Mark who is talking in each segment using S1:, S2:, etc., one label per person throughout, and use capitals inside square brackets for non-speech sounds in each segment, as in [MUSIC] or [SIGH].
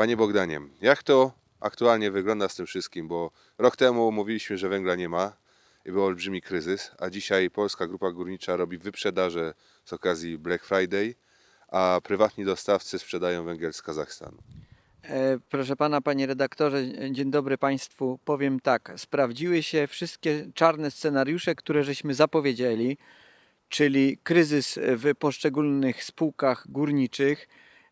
S1: Panie Bogdanie, jak to aktualnie wygląda z tym wszystkim? Bo rok temu mówiliśmy, że węgla nie ma i był olbrzymi kryzys, a dzisiaj Polska Grupa Górnicza robi wyprzedaże z okazji Black Friday, a prywatni dostawcy sprzedają węgiel z Kazachstanu.
S2: E, Proszę pana, panie redaktorze, dzień dobry państwu. Powiem tak, sprawdziły się wszystkie czarne scenariusze, które żeśmy zapowiedzieli, czyli kryzys w poszczególnych spółkach górniczych,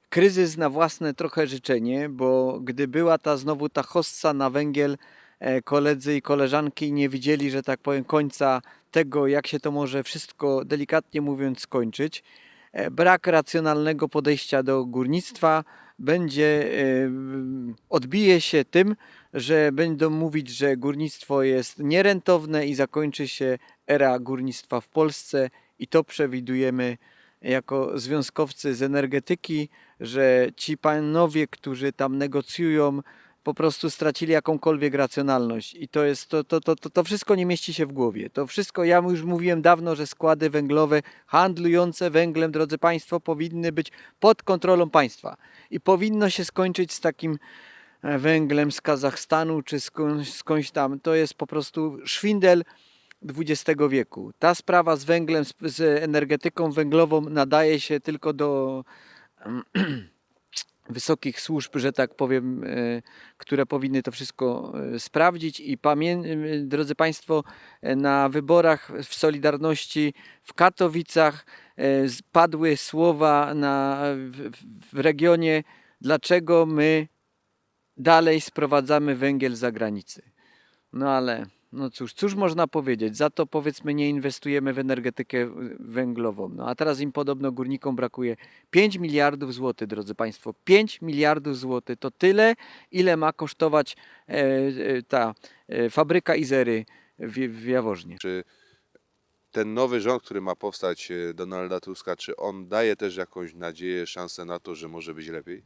S2: kryzys na własne trochę życzenie, bo gdy była ta znowu ta hossa na węgiel, e, koledzy i koleżanki nie widzieli, że tak powiem, końca tego, jak się to może wszystko, delikatnie mówiąc, skończyć. E, Brak racjonalnego podejścia do górnictwa będzie, e, odbije się tym, że będą mówić, że górnictwo jest nierentowne i zakończy się era górnictwa w Polsce i to przewidujemy jako związkowcy z energetyki, że ci panowie, którzy tam negocjują, po prostu stracili jakąkolwiek racjonalność i to jest to, to, to, to, wszystko nie mieści się w głowie. To wszystko, ja już mówiłem dawno, że składy węglowe handlujące węglem, drodzy Państwo, powinny być pod kontrolą państwa i powinno się skończyć z takim e, węglem z Kazachstanu czy skądś, skądś tam. To jest po prostu szwindel XX wieku. Ta sprawa z węglem, z, energetyką węglową nadaje się tylko do [CLEARS THROAT] wysokich służb, że tak powiem, e, które powinny to wszystko e, sprawdzić. I e, drodzy Państwo, na wyborach w Solidarności w Katowicach padły słowa na, w- w regionie, dlaczego my dalej sprowadzamy węgiel z zagranicy. No ale, no cóż, cóż można powiedzieć? Za to powiedzmy nie inwestujemy w energetykę y, węglową. No a teraz im podobno górnikom brakuje 5 miliardów złotych, drodzy Państwo. 5 miliardów złotych to tyle, ile ma kosztować e, e, ta e, fabryka Izery w, w Jaworznie.
S1: Czy ten nowy rząd, który ma powstać e, Donalda Tuska, czy on daje też jakąś nadzieję, szansę na to, że może być lepiej?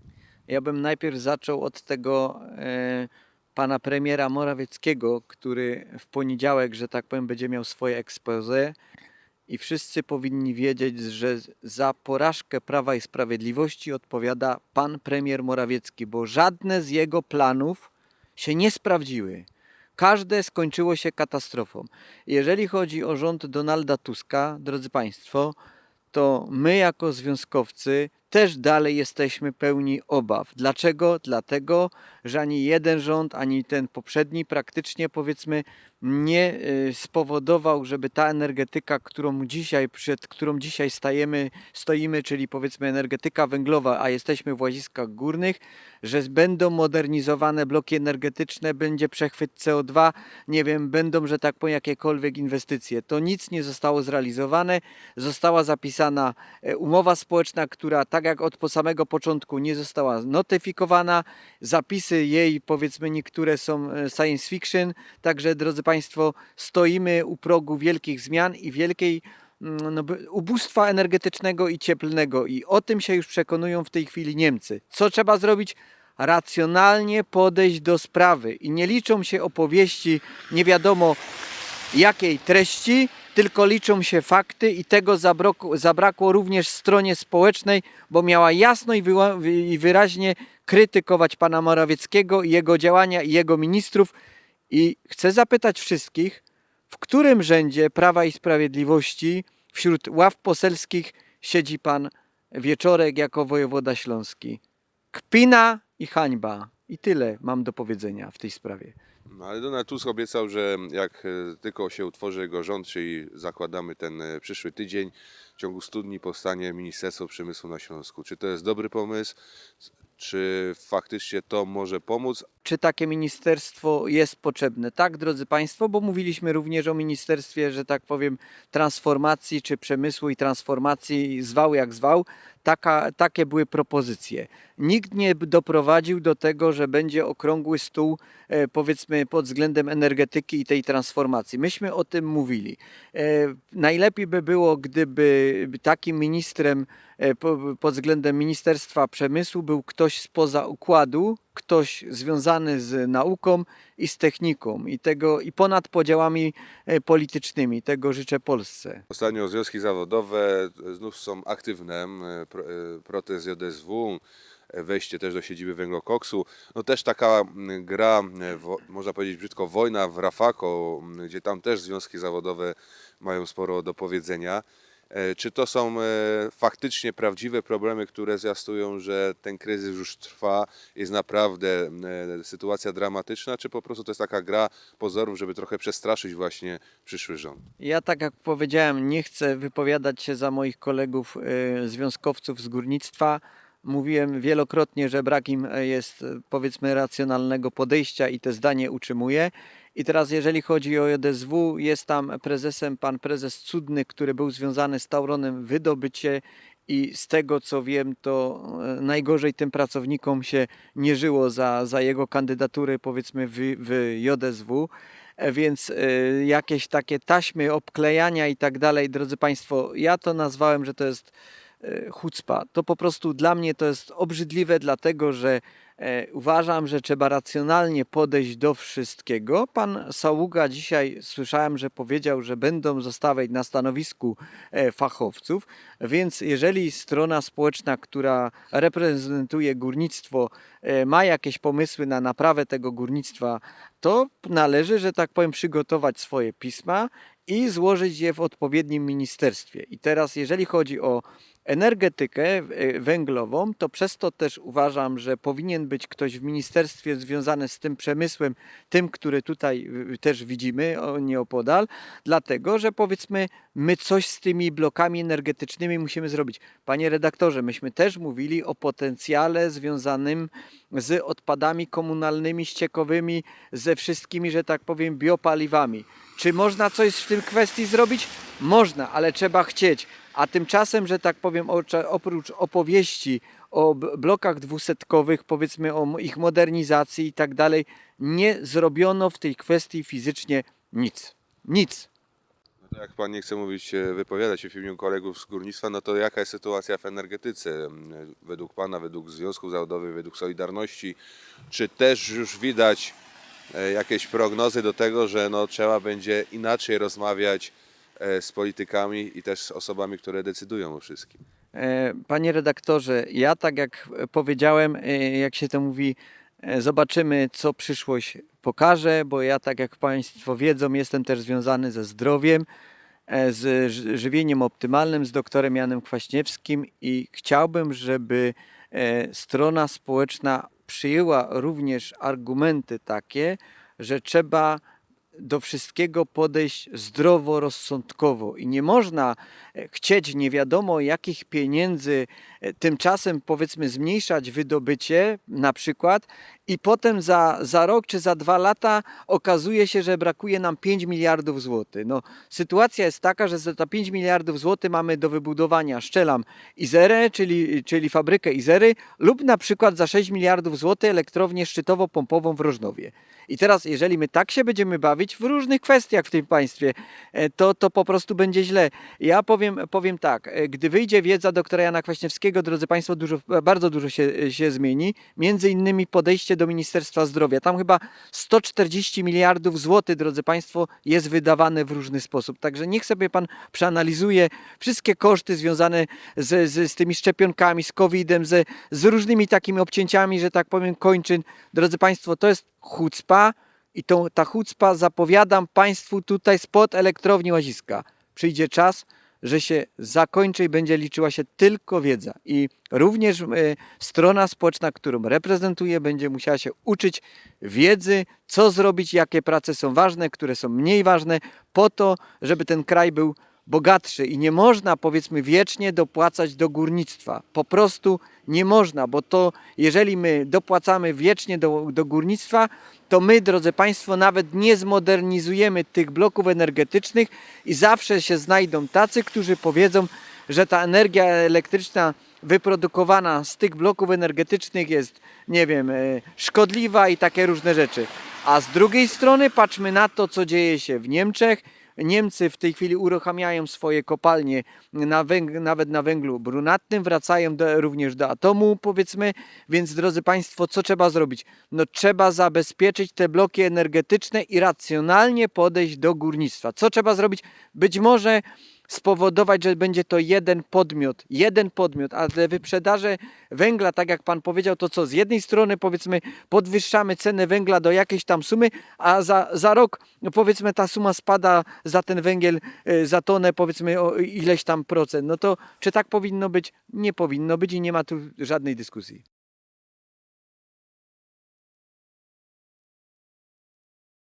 S2: Ja bym najpierw zaczął od tego e, pana premiera Morawieckiego, który w poniedziałek, że tak powiem, będzie miał swoje expose i wszyscy powinni wiedzieć, że za porażkę Prawa i Sprawiedliwości odpowiada pan premier Morawiecki, bo żadne z jego planów się nie sprawdziły. Każde skończyło się katastrofą. Jeżeli chodzi o rząd Donalda Tuska, drodzy Państwo, to my jako związkowcy też dalej jesteśmy pełni obaw. Dlaczego? Dlatego, że ani jeden rząd, ani ten poprzedni praktycznie powiedzmy nie y, spowodował, żeby ta energetyka, którą dzisiaj, przed którą dzisiaj stajemy, stoimy, czyli powiedzmy energetyka węglowa, a jesteśmy w Łaziskach Górnych, że będą modernizowane bloki energetyczne, będzie przechwyt CO2, nie wiem, będą, że tak powiem, jakiekolwiek inwestycje. To nic nie zostało zrealizowane. Została zapisana e, umowa społeczna, która tak jak od po samego początku nie została notyfikowana. Zapisy jej, powiedzmy, niektóre są e, science fiction. Także, drodzy Państwo, stoimy u progu wielkich zmian i wielkiej mm, no, ubóstwa energetycznego i cieplnego. I o tym się już przekonują w tej chwili Niemcy. Co trzeba zrobić? Racjonalnie podejść do sprawy i nie liczą się opowieści nie wiadomo jakiej treści, tylko liczą się fakty i tego zabrakło, zabrakło również stronie społecznej, bo miała jasno i wyraźnie krytykować pana Morawieckiego i jego działania i jego ministrów. I chcę zapytać wszystkich, w którym rzędzie Prawa i Sprawiedliwości wśród ław poselskich siedzi pan Wieczorek jako wojewoda śląski? Kpina i hańba. I tyle mam do powiedzenia w tej sprawie.
S1: No, ale Donald Tusk obiecał, że jak e, tylko się utworzy jego rząd, czyli zakładamy ten e, przyszły tydzień, w ciągu 100 dni powstanie Ministerstwo Przemysłu na Śląsku. Czy to jest dobry pomysł? Czy faktycznie to może pomóc?
S2: czy takie ministerstwo jest potrzebne. Tak, drodzy Państwo, bo mówiliśmy również o ministerstwie, że tak powiem, transformacji czy przemysłu i transformacji, zwał jak zwał. Taka, takie były propozycje. Nikt nie doprowadził do tego, że będzie okrągły stół, e, powiedzmy, pod względem energetyki i tej transformacji. Myśmy o tym mówili. E, najlepiej by było, gdyby takim ministrem e, po, pod względem Ministerstwa Przemysłu był ktoś spoza układu, ktoś związany z nauką i z techniką i, tego, i ponad podziałami e, politycznymi. Tego życzę Polsce.
S1: Ostatnio związki zawodowe znów są aktywne. E, pro- e, Protest JSW, e, wejście też do siedziby węglokoksu. No też taka gra, e, można powiedzieć brzydko, wojna w Rafako, gdzie tam też związki zawodowe mają sporo do powiedzenia. E, Czy to są e, faktycznie prawdziwe problemy, które zwiastują, że ten kryzys już trwa, jest naprawdę e, sytuacja dramatyczna, czy po prostu to jest taka gra pozorów, żeby trochę przestraszyć właśnie przyszły rząd?
S2: Ja tak jak powiedziałem, nie chcę wypowiadać się za moich kolegów związkowców z górnictwa. Mówiłem wielokrotnie, że brak im jest powiedzmy racjonalnego podejścia i to zdanie utrzymuję. I teraz jeżeli chodzi o JSW, jest tam prezesem pan prezes Cudny, który był związany z Tauronem Wydobycie i z tego co wiem, to e, najgorzej tym pracownikom się nie żyło za, za jego kandydatury powiedzmy w, w. E, Więc e, jakieś takie taśmy obklejania i tak dalej, drodzy Państwo, ja to nazwałem, że to jest chucpa. To po prostu dla mnie to jest obrzydliwe, dlatego że e, uważam, że trzeba racjonalnie podejść do wszystkiego. Pan Saługa dzisiaj słyszałem, że powiedział, że będą zostawiać na stanowisku e, fachowców, więc jeżeli strona społeczna, która reprezentuje górnictwo, e, ma jakieś pomysły na naprawę tego górnictwa, to należy, że tak powiem, przygotować swoje pisma i złożyć je w odpowiednim ministerstwie. I teraz, jeżeli chodzi o energetykę e, węglową, to przez to też uważam, że powinien być ktoś w ministerstwie związany z tym przemysłem, tym, który tutaj też widzimy nieopodal, dlatego że powiedzmy, my coś z tymi blokami energetycznymi musimy zrobić. Panie redaktorze, myśmy też mówili o potencjale związanym z odpadami komunalnymi, ściekowymi, ze wszystkimi, że tak powiem, biopaliwami. Czy można coś w tym kwestii zrobić? Można, ale trzeba chcieć. A tymczasem, że tak powiem, oprócz opowieści o blokach dwusetkowych, powiedzmy o ich modernizacji i tak dalej, nie zrobiono w tej kwestii fizycznie nic. Nic.
S1: No jak pan nie chce mówić, e, wypowiadać się w imieniu kolegów z górnictwa, no to jaka jest sytuacja w energetyce? Według pana, według związków zawodowych, według Solidarności, czy też już widać e, jakieś prognozy do tego, że no, trzeba będzie inaczej rozmawiać z politykami i też z osobami, które decydują o wszystkim?
S2: E, Panie redaktorze, ja tak jak powiedziałem, e, jak się to mówi, e, zobaczymy co przyszłość pokaże, bo ja tak jak Państwo wiedzą, jestem też związany ze zdrowiem, e, z ży- żywieniem optymalnym, z doktorem Janem Kwaśniewskim i chciałbym, żeby e, strona społeczna przyjęła również argumenty takie, że trzeba do wszystkiego podejść zdroworozsądkowo i nie można e, chcieć nie wiadomo jakich pieniędzy, e, tymczasem powiedzmy zmniejszać wydobycie na przykład i potem za, za rok czy za dwa lata okazuje się, że brakuje nam 5 miliardów złotych. No, sytuacja jest taka, że za te 5 miliardów złotych mamy do wybudowania szczelam Izerę, czyli, czyli fabrykę Izery lub na przykład za 6 miliardów złotych elektrownię szczytowo-pompową w Rożnowie. I teraz, jeżeli my tak się będziemy bawić w różnych kwestiach w tym państwie, e, to, to po prostu będzie źle. Ja powiem, powiem tak, e, gdy wyjdzie wiedza doktora Jana Kwaśniewskiego, drodzy Państwo, dużo, bardzo dużo się, się zmieni. Między innymi podejście do Ministerstwa Zdrowia. Tam chyba 140 miliardów złotych, drodzy Państwo, jest wydawane w różny sposób. Także niech sobie Pan przeanalizuje wszystkie koszty związane z, z, z tymi szczepionkami, z COVID-em, z, z różnymi takimi obcięciami, że tak powiem, kończyn. Drodzy Państwo, to jest chucpa i tą, ta chucpa zapowiadam Państwu tutaj spod elektrowni Łaziska. Przyjdzie czas, że się zakończy i będzie liczyła się tylko wiedza. I również e, strona społeczna, którą reprezentuję, będzie musiała się uczyć wiedzy, co zrobić, jakie prace są ważne, które są mniej ważne, po to, żeby ten kraj był bogatszy i nie można powiedzmy wiecznie dopłacać do górnictwa. Po prostu nie można, bo to jeżeli my dopłacamy wiecznie do, do górnictwa, to my, drodzy Państwo, nawet nie zmodernizujemy tych bloków energetycznych i zawsze się znajdą tacy, którzy powiedzą, że ta energia elektryczna wyprodukowana z tych bloków energetycznych jest, nie wiem, e, szkodliwa i takie różne rzeczy. A z drugiej strony patrzmy na to, co dzieje się w Niemczech. Niemcy w tej chwili uruchamiają swoje kopalnie na nawet na węglu brunatnym, wracają do, również do atomu, powiedzmy. Więc, drodzy Państwo, co trzeba zrobić? No, trzeba zabezpieczyć te bloki energetyczne i racjonalnie podejść do górnictwa. Co trzeba zrobić? Być może spowodować, że będzie to jeden podmiot, jeden podmiot, a te wyprzedaże węgla, tak jak pan powiedział, to co, z jednej strony powiedzmy podwyższamy cenę węgla do jakiejś tam sumy, a za, za rok no powiedzmy ta suma spada za ten węgiel, e, za tonę powiedzmy o ileś tam procent, no to czy tak powinno być? Nie powinno być i nie ma tu żadnej dyskusji.